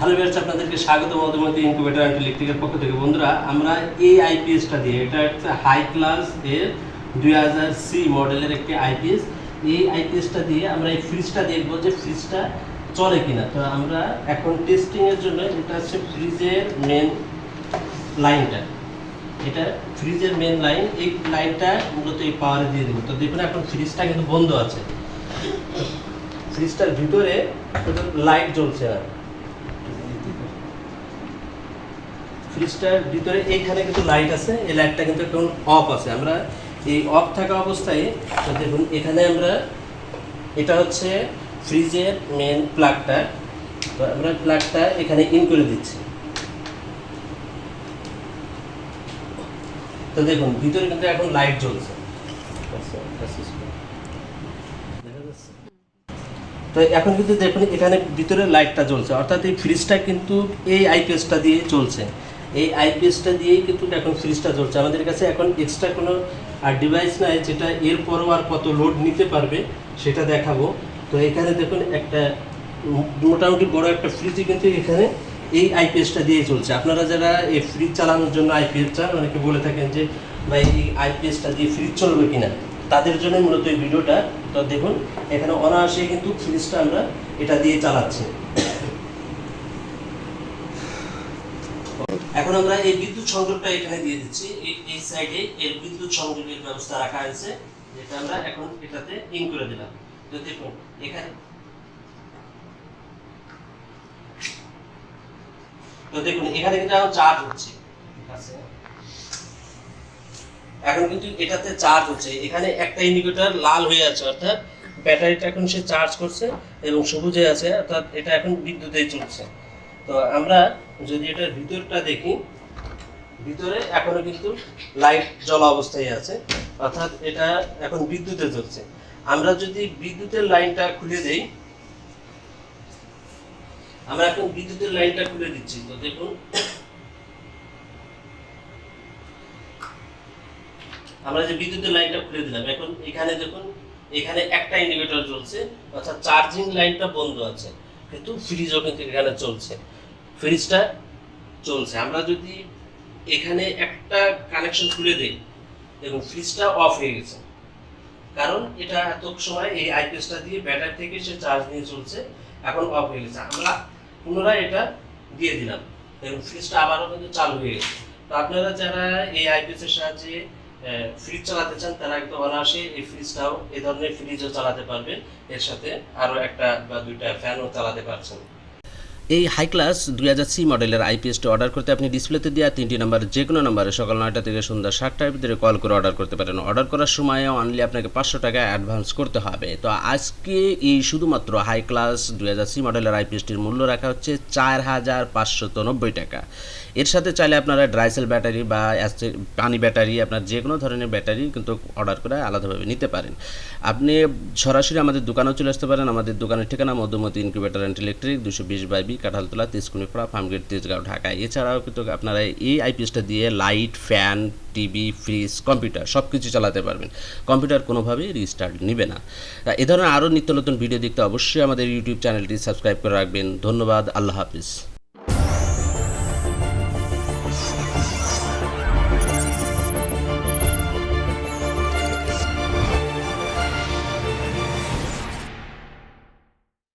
Hello viewers আপনাদেরকে স্বাগত Madhumati incubator and ইলেকট্রিকের পক্ষ থেকে। বন্ধুরা, আমরা এই আইপিএসটা দিয়ে, এটা হচ্ছে হাই ক্লাস এর দুই হাজার সি মডেলের একটি আইপিএস এই আইপিএসটা দিয়ে আমরা এই ফ্রিজটা দেখব যে ফ্রিজটা চলে কিনা। তো আমরা এখন টেস্টিংয়ের জন্য এটা হচ্ছে ফ্রিজের মেন লাইনটা এটা ফ্রিজের মেন লাইন এই লাইনটা মূলত এই পাওয়ারে দিয়ে দেবো। তো দেখুন, এখন ফ্রিজটা কিন্তু বন্ধ আছে। ফ্রিজটার ভিতরে লাইট জ্বলছে না ফ্রিজটার ভিতরে এইখানে কিন্তু লাইট আছে, এই লাইটটা কিন্তু এখন অফ আছে। আমরা এই অফ থাকা অবস্থায় দেখুন, এখানে আমরা, এটা হচ্ছে ফ্রিজের মেন প্লাগটা তো আমরা প্লাগটা এখানে ইন করে দিচ্ছি। তো দেখুন, ভিতরে কিন্তু এখন লাইট জ্বলছে। তো এখন কিন্তু দেখুন, এখানে ভিতরে লাইটটা জ্বলছে। অর্থাৎ এই ফ্রিজটা কিন্তু এই আইপিএসটা দিয়ে চলছে। এই আইপিএসটা দিয়েই কিন্তু এখন ফ্রিজটা চলছে। আমাদের কাছে এখন এক্সট্রা কোনো আর ডিভাইস নাই যেটা এরপরও আর কত লোড নিতে পারবে সেটা দেখাবো। তো এখানে দেখুন একটা মোটামুটি বড় একটা ফ্রিজই কিন্তু এখানে এই আইপিএসটা দিয়ে চলছে। আপনারা যারা এই ফ্রিজ চালানোর জন্য আইপিএস চান, অনেকে বলে থাকেন যে, ভাই, এই আইপিএসটা দিয়ে ফ্রিজ চলবে কিনা? তাদের জন্য মূলত এই ভিডিওটা। তো দেখুন, এখানে অনায়াসে কিন্তু ফ্রিজটা আমরা এটা দিয়ে চালাচ্ছি। এখন আমরা এই বিদ্যুৎ সংযোগটা এখানে দিয়ে দিচ্ছি। এই সাইডে এর বিদ্যুৎ সংযোগের ব্যবস্থা রাখা হয়েছে, যেটা আমরা এখন এটাতে ইন করে দিলাম। তো দেখুন, এখানে তো দেখুন, এখানে কিন্তু এখন চার্জ হচ্ছে। ঠিক আছে? এখন কিন্তু এটাতে চার্জ হচ্ছে। এখানে একটা ইন্ডিকেটর লাল হয়ে আছে, অর্থাৎ ব্যাটারিটা এখন সে চার্জ করছে এবং সবুজে আছে, অর্থাৎ এটা এখন বিদ্যুতেই চলছে। তো আমরা যদি এটার ভিতরটা দেখি, ভিতরে এখনও কিন্তু লাইট জ্বলা অবস্থায় আছে, অর্থাৎ এটা এখন বিদ্যুতে চলছে আমরা যদি বিদ্যুতের লাইনটা খুলে দেই, আমরা এখন বিদ্যুতের লাইনটা খুলে দিচ্ছি। তো দেখুন, আমরা যে বিদ্যুতের লাইনটা খুলে দিলাম, এখন এখানে দেখুন, এখানে একটা ইন্ডিকেটর চলছে অর্থাৎ চার্জিং লাইনটা বন্ধ আছে, কিন্তু ফ্রিজও কিন্তু এখানে চলছে। ফ্রিজটা চলছে। আমরা যদি এখানে একটা কানেকশন খুলে দেই এবং ফ্রিজটা অফ হয়ে গেছে। কারণ এটা এত সময় এই আইপিএসটা দিয়ে ব্যাটারি থেকে সে চার্জ নিয়ে চলছে, এখন অফ হয়ে গেছে। আমরা পুনরায় এটা দিয়ে দিলাম। এবং ফ্রিজটা আবারও কিন্তু চালু হয়ে গেছে। তো আপনারা যারা এই আইপিএস এর সাহায্যে ফ্রিজ চালাতে চান, তারা একদম অনায়াসে এই ফ্রিজটাও এই ধরনের ফ্রিজও চালাতে পারবেন। এর সাথে আরও একটা বা দুইটা ফ্যানও চালাতে পারছেন। এই হাই ক্লাস দুই হাজার সি মডেলের আইপিএসটি অর্ডার করতে আপনি ডিসপ্লেতে দেওয়া তিনটি নাম্বার যে কোনো নাম্বারে সকাল নয়টা থেকে সন্ধ্যা সাতটার ভিতরে কল করে অর্ডার করতে পারেন। অর্ডার করার সময় অনলি আপনাকে পাঁচশো টাকা অ্যাডভান্স করতে হবে। তো আজকে এই শুধুমাত্র হাই ক্লাস দুই হাজার সি মডেলের আইপিএসটির মূল্য রাখা হচ্ছে চার হাজার পাঁচশত নব্বই টাকা। এর সাথে চাইলে আপনারা ড্রাইসেল ব্যাটারি বা পানি ব্যাটারি আপনার যে কোনো ধরনের ব্যাটারি কিন্তু অর্ডার করে আলাদাভাবে নিতে পারেন। আপনি সরাসরি আমাদের দোকানেও চলে আসতে পারেন। আমাদের দোকানের ঠিকানা মধ্যমতি ইনকিউবেটার অ্যান্ড ইলেকট্রিক দুশো বিশ বাই বি কাঁঠালতলা তেজকুনিপাড়া ফার্মগেট, তেজগাঁও, ঢাকা। এছাড়াও কিন্তু আপনারা এই আইপিএসটা দিয়ে light, fan, TV, fridge, computer সব কিছু চালাতে পারবেন। কম্পিউটার কোনোভাবেই রিস্টার্ট নেবে না। এ ধরনের আরও নিত্য নতুন ভিডিও দেখতে অবশ্যই আমাদের ইউটিউব চ্যানেলটি সাবস্ক্রাইব করে রাখবেন। ধন্যবাদ, আল্লাহ হাফিজ।